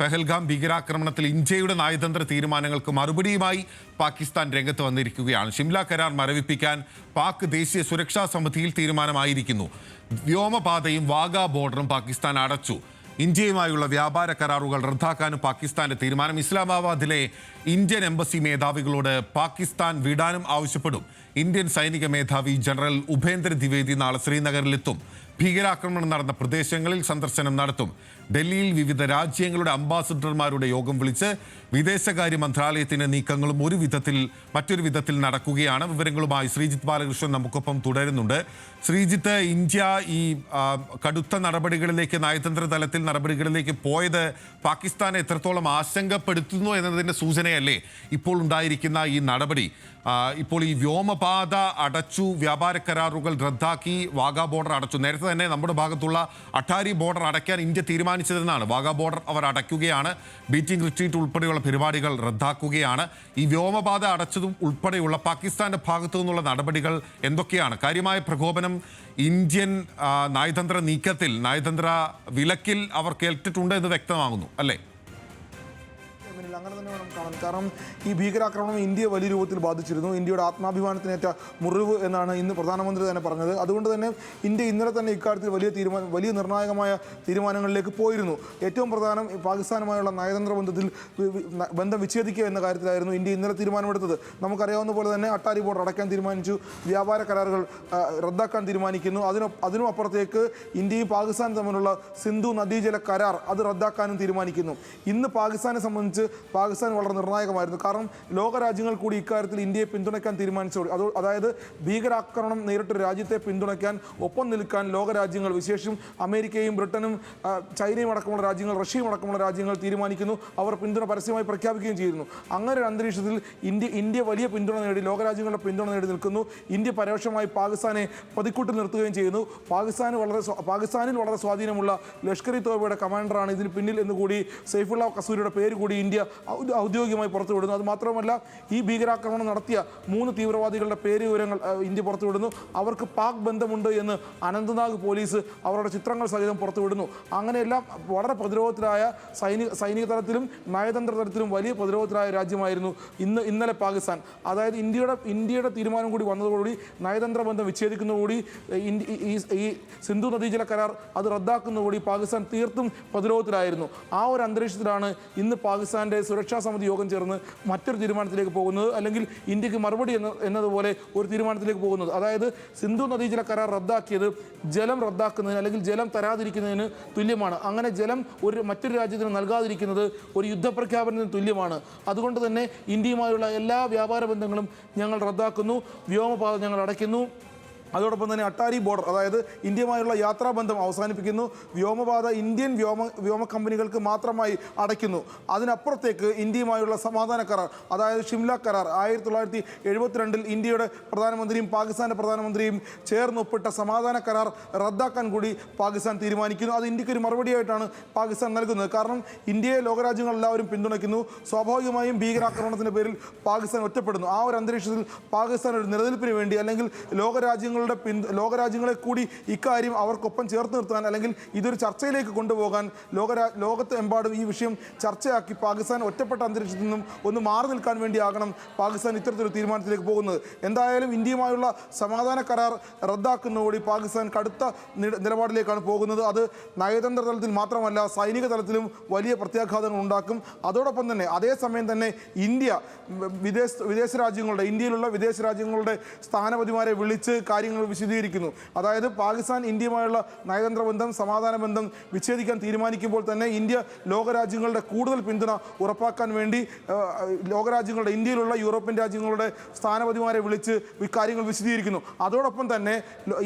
പെഹൽഗാം ഭീകരാക്രമണത്തിൽ ഇന്ത്യയുടെ നയതന്ത്ര തീരുമാനങ്ങൾക്ക് മറുപടിയുമായി പാകിസ്ഥാൻ രംഗത്ത് വന്നിരിക്കുകയാണ്. ഷിംല കരാർ മരവിപ്പിക്കാൻ പാക് ദേശീയ സുരക്ഷാ സമിതിയിൽ തീരുമാനമായിരിക്കുന്നു. വ്യോമപാതയും വാഗാ ബോർഡറും പാകിസ്ഥാൻ അടച്ചു. ഇന്ത്യയുമായുള്ള വ്യാപാര കരാറുകൾ റദ്ദാക്കാനും പാകിസ്ഥാന്റെ തീരുമാനം ഇസ്ലാമാബാദിലെ ഇന്ത്യൻ എംബസി മേധാവികളോട് പാകിസ്ഥാൻ വിടാനും ആവശ്യപ്പെടും. ഇന്ത്യൻ സൈനിക മേധാവി ജനറൽ ഉപേന്ദ്ര ദ്വിവേദി നാളെ ശ്രീനഗറിലെത്തും. ഭീകരാക്രമണം നടന്ന പ്രദേശങ്ങളിൽ സന്ദർശനം നടത്തും. ഡൽഹിയിൽ വിവിധ രാജ്യങ്ങളുടെ അംബാസിഡർമാരുടെ യോഗം വിളിച്ച് വിദേശകാര്യ മന്ത്രാലയത്തിന്റെ നീക്കങ്ങളും ഒരു വിധത്തിൽ മറ്റൊരു വിധത്തിൽ നടക്കുകയാണ്. വിവരങ്ങളുമായി ശ്രീജിത്ത് ബാലകൃഷ്ണൻ നമുക്കൊപ്പം തുടരുന്നുണ്ട്. ശ്രീജിത്ത് ഇന്ത്യ ഈ കടുത്ത നടപടികളിലേക്ക് നയതന്ത്ര തലത്തിൽ നടപടികളിലേക്ക് പോയത് പാകിസ്ഥാനെ എത്രത്തോളം ആശങ്കപ്പെടുത്തുന്നു എന്നതിന്റെ സൂചനയല്ലേ ഇപ്പോൾ ഉണ്ടായിരിക്കുന്ന ഈ നടപടി? ഇപ്പോൾ ഈ വ്യോമപാത അടച്ചു വ്യാപാര കരാറുകൾ റദ്ദാക്കി വാഗാ ബോർഡർ അടച്ചു. നേരത്തെ തന്നെ നമ്മുടെ ഭാഗത്തുള്ള അട്ടാരി ബോർഡർ അടയ്ക്കാൻ ഇന്ത്യ തീരുമാനിച്ചതെന്നാണ്. വാഗാ ബോർഡർ അവർ അടയ്ക്കുകയാണ്. ബീറ്റിംഗ് റിട്രീറ്റ് ഉൾപ്പെടെയുള്ള പരിപാടികൾ റദ്ദാക്കുകയാണ്. ഈ വ്യോമപാത അടച്ചതും ഉൾപ്പെടെയുള്ള പാകിസ്ഥാന്റെ ഭാഗത്തു നിന്നുള്ള നടപടികൾ എന്തൊക്കെയാണ്? കാര്യമായ പ്രകോപനം ഇന്ത്യൻ നയതന്ത്ര നീക്കത്തിൽ നയതന്ത്ര വിലക്കിൽ അവർ കേട്ടിട്ടുണ്ട് എന്ന് വ്യക്തമാകുന്നു. അല്ലേ? യെമനിൽ അങ്ങനെ തന്നെ വേണം കാണാൻ. കാരണം ഈ ഭീകരാക്രമണം ഇന്ത്യയെ വലിയ രൂപത്തിൽ ബാധിച്ചിരുന്നു. ഇന്ത്യയുടെ ആത്മാഭിമാനത്തിനേറ്റ മുറിവ് എന്നാണ് ഇന്ന് പ്രധാനമന്ത്രി തന്നെ പറഞ്ഞത്. അതുകൊണ്ട് തന്നെ ഇന്ത്യ ഇന്നലെ തന്നെ ഇക്കാര്യത്തിൽ വലിയ തീരുമാനം വലിയ നിർണായകമായ തീരുമാനങ്ങളിലേക്ക് പോയിരുന്നു. ഏറ്റവും പ്രധാനം പാകിസ്ഥാനുമായുള്ള നയതന്ത്ര ബന്ധത്തിൽ ബന്ധം വിച്ഛേദിക്കുക എന്ന കാര്യത്തിലായിരുന്നു ഇന്ത്യ ഇന്നലെ തീരുമാനമെടുത്തത്. നമുക്കറിയാവുന്ന പോലെ തന്നെ അട്ടാരി ബോർഡർ അടയ്ക്കാൻ തീരുമാനിച്ചു. വ്യാപാര കരാറുകൾ റദ്ദാക്കാൻ തീരുമാനിക്കുന്നു. അതിന് അതിനും അപ്പുറത്തേക്ക് ഇന്ത്യയും പാകിസ്ഥാനും തമ്മിലുള്ള സിന്ധു നദീജല കരാർ അത് റദ്ദാക്കാനും തീരുമാനിക്കുന്നു. ഇന്ന് പാകിസ്ഥാനെ സംബന്ധിച്ച് പാകിസ്ഥാൻ വളരെ നിർണായകമായിരുന്നു. കാരണം ലോകരാജ്യങ്ങൾ കൂടി ഇക്കാര്യത്തിൽ ഇന്ത്യയെ പിന്തുണയ്ക്കാൻ തീരുമാനിച്ചു. അത് അതായത് ഭീകരാക്രമണം നേരിട്ട് രാജ്യത്തെ പിന്തുണയ്ക്കാൻ ഒപ്പം നിൽക്കാൻ ലോകരാജ്യങ്ങൾ വിശേഷം അമേരിക്കയും ബ്രിട്ടനും ചൈനയും അടക്കമുള്ള രാജ്യങ്ങൾ റഷ്യയും അടക്കമുള്ള രാജ്യങ്ങൾ തീരുമാനിക്കുന്നു. അവർ പിന്തുണ പരസ്യമായി പ്രഖ്യാപിക്കുകയും ചെയ്യുന്നു. അങ്ങനെ ഒരു അന്തരീക്ഷത്തിൽ ഇന്ത്യ ഇന്ത്യ വലിയ പിന്തുണ നേടി ലോകരാജ്യങ്ങളുടെ പിന്തുണ നേടി നിൽക്കുന്നു. ഇന്ത്യ പരോക്ഷമായി പാകിസ്ഥാനെ പതിക്കൂട്ടി നിർത്തുകയും ചെയ്യുന്നു. പാകിസ്ഥാന് വളരെ പാകിസ്ഥാനിൽ വളരെ സ്വാധീനമുള്ള ലഷ്കർ ഇ തോബയുടെ കമാൻഡറാണ് ഇതിന് പിന്നിൽ എന്ന് കൂടി സൈഫുള്ള കസൂരിയുടെ പേര് കൂടി ഇന്ത്യ ഔദ്യോ- ഔദ്യോഗികമായി പുറത്തുവിടുന്നു. അത് മാത്രമല്ല ഈ ഭീകരാക്രമണം നടത്തിയ മൂന്ന് തീവ്രവാദികളുടെ പേര് വിവരങ്ങൾ ഇന്ത്യ പുറത്തുവിടുന്നു. അവർക്ക് പാക് ബന്ധമുണ്ട് എന്ന് അനന്തനാഗ് പോലീസ് അവരുടെ ചിത്രങ്ങൾ സഹിതം പുറത്തുവിടുന്നു. അങ്ങനെയെല്ലാം വളരെ പ്രതിരോധത്തിലായ സൈനിക സൈനിക തലത്തിലും നയതന്ത്ര തലത്തിലും വലിയ പ്രതിരോധത്തിലായ രാജ്യമായിരുന്നു ഇന്ന് ഇന്നലെ പാകിസ്ഥാൻ. അതായത് ഇന്ത്യയുടെ ഇന്ത്യയുടെ തീരുമാനം കൂടി വന്നതോടുകൂടി നയതന്ത്ര ബന്ധം വിച്ഛേദിക്കുന്നതോടുകൂടി ഇന്ത്യ ഈ സിന്ധു നദീജല കരാർ അത് റദ്ദാക്കുന്നതോടുകൂടി പാകിസ്ഥാൻ തീർത്തും പ്രതിരോധത്തിലായിരുന്നു. ആ ഒരു അന്തരീക്ഷത്തിലാണ് ഇന്ന് പാകിസ്ഥാന്റെ സുരക്ഷാ സമിതി യോഗം ചേർന്ന് മറ്റൊരു തീരുമാനത്തിലേക്ക് പോകുന്നത് അല്ലെങ്കിൽ ഇന്ത്യയ്ക്ക് മറുപടി എന്ന എന്നതുപോലെ ഒരു തീരുമാനത്തിലേക്ക് പോകുന്നത്. അതായത് സിന്ധു നദീജല കരാർ റദ്ദാക്കിയത് ജലം റദ്ദാക്കുന്നതിന് അല്ലെങ്കിൽ ജലം തരാതിരിക്കുന്നതിന് തുല്യമാണ്. അങ്ങനെ ജലം ഒരു മറ്റൊരു രാജ്യത്തിന് നൽകാതിരിക്കുന്നത് ഒരു യുദ്ധപ്രഖ്യാപനത്തിന് തുല്യമാണ്. അതുകൊണ്ട് തന്നെ ഇന്ത്യയുമായുള്ള എല്ലാ വ്യാപാര ബന്ധങ്ങളും ഞങ്ങൾ റദ്ദാക്കുന്നു. വ്യോമപാത ഞങ്ങൾ അടയ്ക്കുന്നു. അതോടൊപ്പം തന്നെ അട്ടാരി ബോർഡർ അതായത് ഇന്ത്യയുമായുള്ള യാത്രാബന്ധം അവസാനിപ്പിക്കുന്നു. വ്യോമപാത ഇന്ത്യൻ വ്യോമ വ്യോമ കമ്പനികൾക്ക് മാത്രമായി അടയ്ക്കുന്നു. അതിനപ്പുറത്തേക്ക് ഇന്ത്യയുമായുള്ള സമാധാന കരാർ അതായത് ഷിംല കരാർ ആയിരത്തി തൊള്ളായിരത്തി എഴുപത്തിരണ്ടിൽ ഇന്ത്യയുടെ പ്രധാനമന്ത്രിയും പാകിസ്ഥാന്റെ പ്രധാനമന്ത്രിയും ചേർന്നൊപ്പിട്ട സമാധാന കരാർ റദ്ദാക്കാൻ കൂടി പാകിസ്ഥാൻ തീരുമാനിക്കുന്നു. അത് ഇന്ത്യക്കൊരു മറുപടിയായിട്ടാണ് പാകിസ്ഥാൻ നൽകുന്നത്. കാരണം ഇന്ത്യയെ ലോകരാജ്യങ്ങൾ എല്ലാവരും പിന്തുണയ്ക്കുന്നു. സ്വാഭാവികമായും ഭീകരാക്രമണത്തിന്റെ പേരിൽ പാകിസ്ഥാൻ ഒറ്റപ്പെടുന്നു. ആ ഒരു അന്തരീക്ഷത്തിൽ പാകിസ്ഥാൻ ഒരു നിലനിൽപ്പിന് വേണ്ടി അല്ലെങ്കിൽ ലോകരാജ്യങ്ങളുടെ പിന് ലോകരാജ്യങ്ങളെ കൂടി ഇക്കാര്യം അവർക്കൊപ്പം ചേർത്ത് നിർത്താൻ അല്ലെങ്കിൽ ഇതൊരു ചർച്ചയിലേക്ക് കൊണ്ടുപോകാൻ ലോകരാ ലോകത്തെമ്പാടും ഈ വിഷയം ചർച്ചയാക്കി പാകിസ്ഥാൻ ഒറ്റപ്പെട്ട അന്തരീക്ഷത്തിൽ നിന്നും ഒന്ന് മാറി നിൽക്കാൻ വേണ്ടിയാകണം പാകിസ്ഥാൻ ഇത്തരത്തിലൊരു തീരുമാനത്തിലേക്ക് പോകുന്നത്. എന്തായാലും ഇന്ത്യയുമായുള്ള സമാധാന കരാർ റദ്ദാക്കുന്നതോടെ പാകിസ്ഥാൻ കടുത്ത നില- നിലപാടിലേക്കാണ് പോകുന്നത്. അത് നയതന്ത്ര തലത്തിൽ മാത്രമല്ല സൈനിക തലത്തിലും വലിയ പ്രത്യാഘാതങ്ങൾ ഉണ്ടാക്കും. അതോടൊപ്പം തന്നെ അതേസമയം തന്നെ ഇന്ത്യ വിദേശ വിദേശ രാജ്യങ്ങളുടെ ഇന്ത്യയിലുള്ള വിദേശ രാജ്യങ്ങളുടെ സ്ഥാനപതിമാരെ വിളിച്ച് കാര്യങ്ങൾ വിശദീകരിക്കുന്നു. അതായത് പാകിസ്ഥാൻ ഇന്ത്യയുമായുള്ള നയതന്ത്ര ബന്ധം സമാധാന ബന്ധം വിച്ഛേദിക്കാൻ തീരുമാനിക്കുമ്പോൾ തന്നെ ഇന്ത്യ ലോകരാജ്യങ്ങളുടെ കൂടുതൽ പിന്തുണ ഉറപ്പാക്കാൻ വേണ്ടി ലോകരാജ്യങ്ങളുടെ ഇന്ത്യയിലുള്ള യൂറോപ്യൻ രാജ്യങ്ങളുടെ സ്ഥാനപതിമാരെ വിളിച്ച് ഇക്കാര്യങ്ങൾ വിശദീകരിക്കുന്നു. അതോടൊപ്പം തന്നെ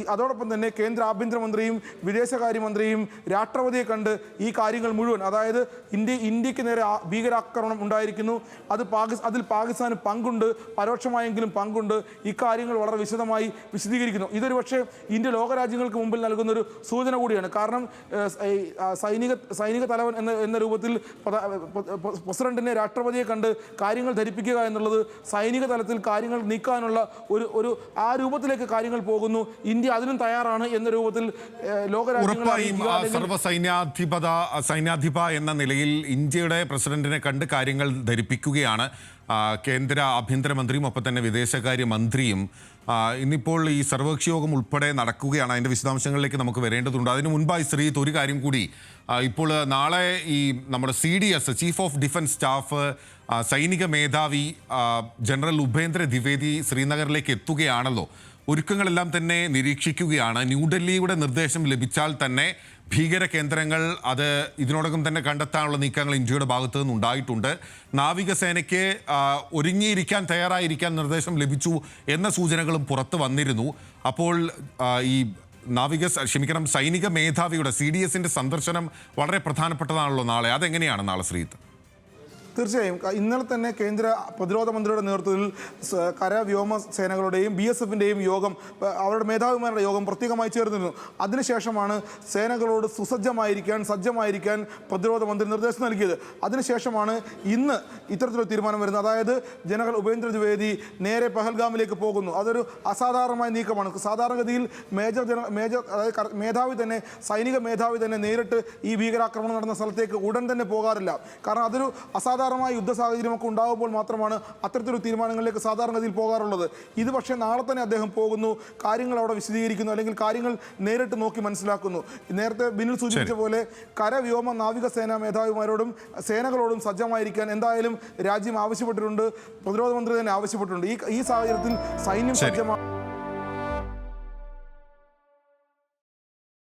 അതോടൊപ്പം തന്നെ കേന്ദ്ര ആഭ്യന്തരമന്ത്രിയും വിദേശകാര്യമന്ത്രിയും രാഷ്ട്രപതിയെ കണ്ട് ഈ കാര്യങ്ങൾ മുഴുവൻ അതായത് ഇന്ത്യ ഇന്ത്യയ്ക്ക് നേരെ ഭീകരാക്രമണം ഉണ്ടായിരിക്കുന്നു. അത് പാകിസ് അതിൽ പാകിസ്ഥാന് പങ്കുണ്ട് പരോക്ഷമായെങ്കിലും പങ്കുണ്ട്. ഇക്കാര്യങ്ങൾ വളരെ വിശദമായി വിശദീകരിക്കുന്നു. വിശദീകരിക്കുന്നു ഇതൊരു പക്ഷേ ഇന്ത്യ ലോകരാജ്യങ്ങൾക്ക് മുമ്പിൽ നൽകുന്ന ഒരു സൂചന കൂടിയാണ്. കാരണം സൈനിക സൈനിക തലവൻ എന്ന എന്ന രൂപത്തിൽ പ്രസിഡന്റിനെ രാഷ്ട്രപതിയെ കണ്ട് കാര്യങ്ങൾ ധരിപ്പിക്കുക എന്നുള്ളത് സൈനിക തലത്തിൽ കാര്യങ്ങൾ നീക്കാനുള്ള ഒരു ഒരു ആ രൂപത്തിലേക്ക് കാര്യങ്ങൾ പോകുന്നു. ഇന്ത്യ അതിനും തയ്യാറാണ് എന്ന രൂപത്തിൽ ലോകരാജ്യങ്ങൾ സർവ സൈന്യാധിപത സൈന്യാധിപ എന്ന നിലയിൽ ഇന്ത്യയുടെ പ്രസിഡന്റിനെ കണ്ട് കാര്യങ്ങൾ ധരിപ്പിക്കുകയാണ്. കേന്ദ്ര ആഭ്യന്തരമന്ത്രിയും ഒപ്പം തന്നെ വിദേശകാര്യ മന്ത്രിയും ഇന്നിപ്പോൾ ഈ സർവകക്ഷി യോഗം ഉൾപ്പെടെ നടക്കുകയാണ്. അതിന്റെ വിശദാംശങ്ങളിലേക്ക് നമുക്ക് വരേണ്ടതുണ്ട്. അതിന് മുൻപായി ശ്രീത്ത് ഒരു കാര്യം കൂടി. ഇപ്പോൾ നാളെ ഈ നമ്മുടെ C D S chief of defence staff സൈനിക മേധാവി ജനറൽ ഉപേന്ദ്ര ദ്വിവേദി ശ്രീനഗറിലേക്ക് എത്തുകയാണല്ലോ. ഒരുക്കങ്ങളെല്ലാം തന്നെ നിരീക്ഷിക്കുകയാണ്. ന്യൂഡൽഹിയുടെ നിർദ്ദേശം ലഭിച്ചാൽ തന്നെ ഭീകര കേന്ദ്രങ്ങൾ അത് ഇതിനോടകം തന്നെ കണ്ടെത്താനുള്ള നീക്കങ്ങൾ ഇന്ത്യയുടെ ഭാഗത്തു നിന്നുണ്ടായിട്ടുണ്ട് നാവികസേനയ്ക്ക് ആ, ഒരുങ്ങിയിരിക്കാൻ തയ്യാറായിരിക്കാൻ നിർദ്ദേശം ലഭിച്ചു എന്ന സൂചനകളും പുറത്തു വന്നിരുന്നു. അപ്പോൾ ഈ നാവിക ക്ഷമിക്കണം സൈനിക മേധാവിയുടെ സി ഡി എസിന്റെ സന്ദർശനം വളരെ പ്രധാനപ്പെട്ടതാണല്ലോ നാളെ. അതെങ്ങനെയാണ് നാളെ ശ്രീത്ത് തീർച്ചയായും. ഇന്നലെ തന്നെ കേന്ദ്ര പ്രതിരോധ മന്ത്രിയുടെ നേതൃത്വത്തിൽ കര വ്യോമ സേനകളുടെയും ബി എസ് എഫിന്റെയും യോഗം അവരുടെ മേധാവിമാരുടെ യോഗം പ്രത്യേകമായി ചേർന്നിരുന്നു. അതിനുശേഷമാണ് സേനകളോട് സുസജ്ജമായിരിക്കാൻ സജ്ജമായിരിക്കാൻ പ്രതിരോധ മന്ത്രി നിർദ്ദേശം നൽകിയത്. അതിനുശേഷമാണ് ഇന്ന് ഇത്തരത്തിലൊരു തീരുമാനം വരുന്നത്. അതായത് ജനറൽ ഉപേന്ദ്ര ദ്വിവേദി നേരെ പഹൽഗാമിലേക്ക് പോകുന്നു. അതൊരു അസാധാരണമായ നീക്കമാണ്. സാധാരണഗതിയിൽ മേജർ ജന മേജർ അതായത് മേധാവി തന്നെ സൈനിക മേധാവി തന്നെ നേരിട്ട് ഈ ഭീകരാക്രമണം നടന്ന സ്ഥലത്തേക്ക് ഉടൻ തന്നെ പോകാറില്ല. കാരണം അതൊരു അസാധാരണമായ യുദ്ധ സാഹചര്യമൊക്കെ ഉണ്ടാകുമ്പോൾ മാത്രമാണ് അത്തരത്തിലൊരു തീരുമാനങ്ങളിലേക്ക് സാധാരണഗതിയിൽ പോകാറുള്ളത്. ഇത് പക്ഷേ നാളെ തന്നെ അദ്ദേഹം പോകുന്നു കാര്യങ്ങൾ അവിടെ വിശദീകരിക്കുന്നു അല്ലെങ്കിൽ കാര്യങ്ങൾ നേരിട്ട് നോക്കി മനസ്സിലാക്കുന്നു. നേരത്തെ ബിനിൽ സൂചിപ്പിച്ച പോലെ കരവ്യോമ നാവിക സേനാ മേധാവിമാരോടും സേനകളോടും സജ്ജമായിരിക്കാൻ എന്തായാലും രാജ്യം ആവശ്യപ്പെട്ടിട്ടുണ്ട് പ്രതിരോധ മന്ത്രി തന്നെ ആവശ്യപ്പെട്ടിട്ടുണ്ട്. ഈ ഈ സാഹചര്യത്തിൽ സൈന്യം. സജ്ജമാണ്